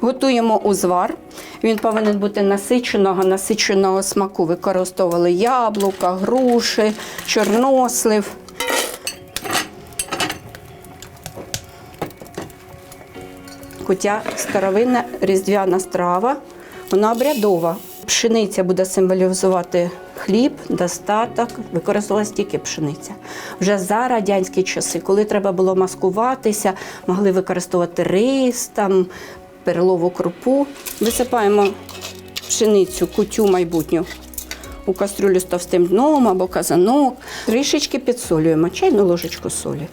Готуємо узвар. Він повинен бути насиченого, насиченого смаку. Використовували яблука, груші, чорнослив. Кутя старовинна різдвяна страва, вона обрядова. Пшениця буде символізувати хліб, достаток, використовувалась тільки пшениця. Вже за радянські часи, коли треба було маскуватися, могли використовувати рис, там, перлову крупу. Висипаємо пшеницю, кутю майбутню у кастрюлю з товстим дном або казанок. Трішечки підсолюємо, чайну ложечку солі.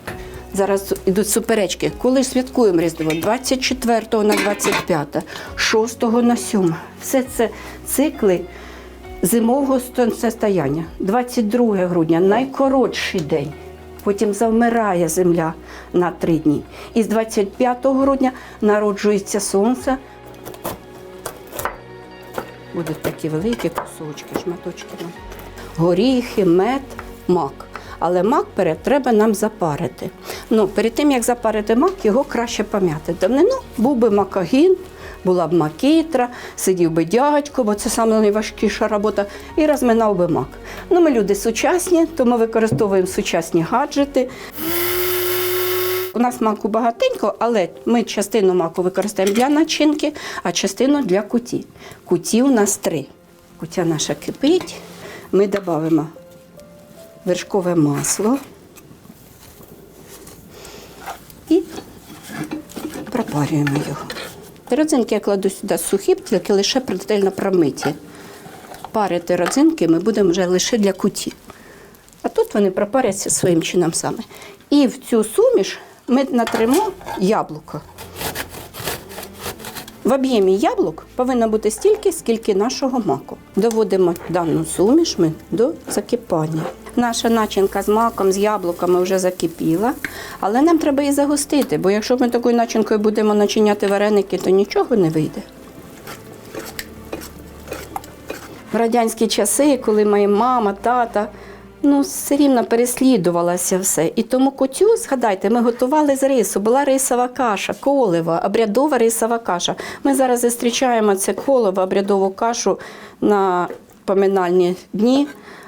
Зараз йдуть суперечки. Коли святкуємо Різдво? 24 на 25, 6 на 7. Все це цикли зимового сонцестояння. 22 грудня найкоротший день. Потім завмирає земля на три дні. І з 25 грудня народжується сонце. Будуть такі великі кусочки, шматочки. Горіхи, мед, мак. Але мак перед треба нам запарити. Ну, перед тим, як запарити мак, його краще пам'яти. Давнину був би макагін, була б макітра, сидів би дядько, бо це саме найважкіша робота, і розминав би мак. Ну, ми люди сучасні, тому використовуємо сучасні гаджети. У нас маку багатенько, але ми частину маку використаємо для начинки, а частину для куті. Куті у нас три. Кутя наша кипить. Ми додаємо вершкове масло і пропарюємо його. Родзинки я кладу сюди сухі, тільки лише предельно промиті. Парити родзинки ми будемо вже лише для куті. А тут вони пропаряться своїм чином саме. І в цю суміш ми натримо яблуко. В об'ємі яблук повинно бути стільки, скільки нашого маку. Доводимо дану суміш ми до закипання. Наша начинка з маком, з яблуками вже закипіла, але нам треба її загустити, бо якщо ми такою начинкою будемо начиняти вареники, то нічого не вийде. В радянські часи, коли моя мама, тата, ну все рівно переслідувалося все. І тому кутю, згадайте, ми готували з рису. Була рисова каша, колева, обрядова рисова каша. Ми зараз зустрічаємо це колево, обрядову кашу на поминальні дні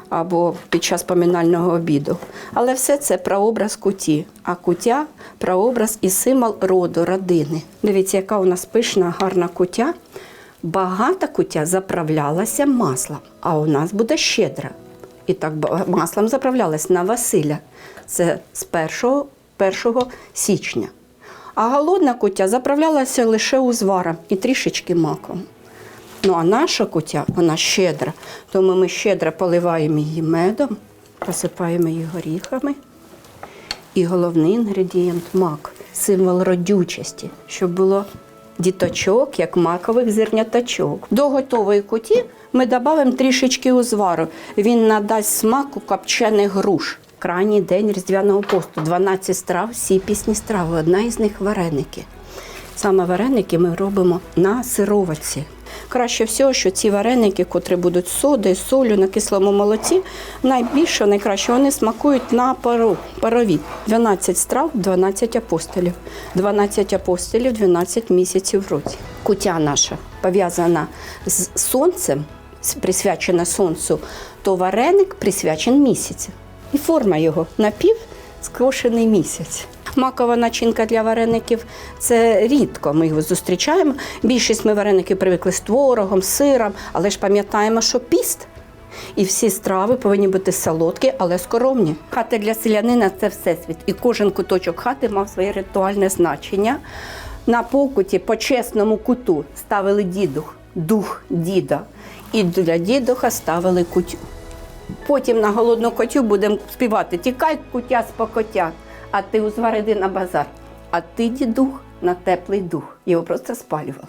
або під час поминального обіду. Але все це прообраз куті. А кутя прообраз і символ роду, родини. Дивіться, яка у нас пишна, гарна кутя. Багата кутя заправлялася маслом, а у нас буде щедра. І так маслом заправлялась на Василя. Це з 1, 1 січня. А голодна кутя заправлялася лише узваром і трішечки маком. Ну а наша кутя, вона щедра, тому ми щедро поливаємо її медом, посипаємо її горіхами. І головний інгредієнт мак, символ родючості, щоб було діточок, як макових зерняточок. До готової куті ми додамо трішечки узвару. Він надасть смаку копчених груш. Крайній день різдвяного посту, 12 страв, всі пісні страви. Одна із них вареники. Саме вареники ми робимо на сироватці. Краще всього, що ці вареники, котрі будуть соди, з солью на кислому молоці, найбільше, найкраще вони смакують на пару, парові. 12 страв, 12 апостолів. 12 апостолів, 12 місяців в році. Кутя наша пов'язана з сонцем, присвячена сонцю, то вареник присвячений місяцю. І форма його напів скошений місяць. Макова начинка для вареників це рідко. Ми його зустрічаємо. Більшість ми вареники привикли з творогом, сиром, але ж пам'ятаємо, що піст. І всі страви повинні бути солодкі, але скоромні. Хата для селянина це всесвіт. І кожен куточок хати мав своє ритуальне значення. На покуті по чесному куту ставили дідух, дух діда. І для дідуха ставили кутю. Потім на голодну котю будемо співати Тікай кутя з покотя, а ти узвариди на базар. А ти, дідух, на теплий дух. Його просто спалювали.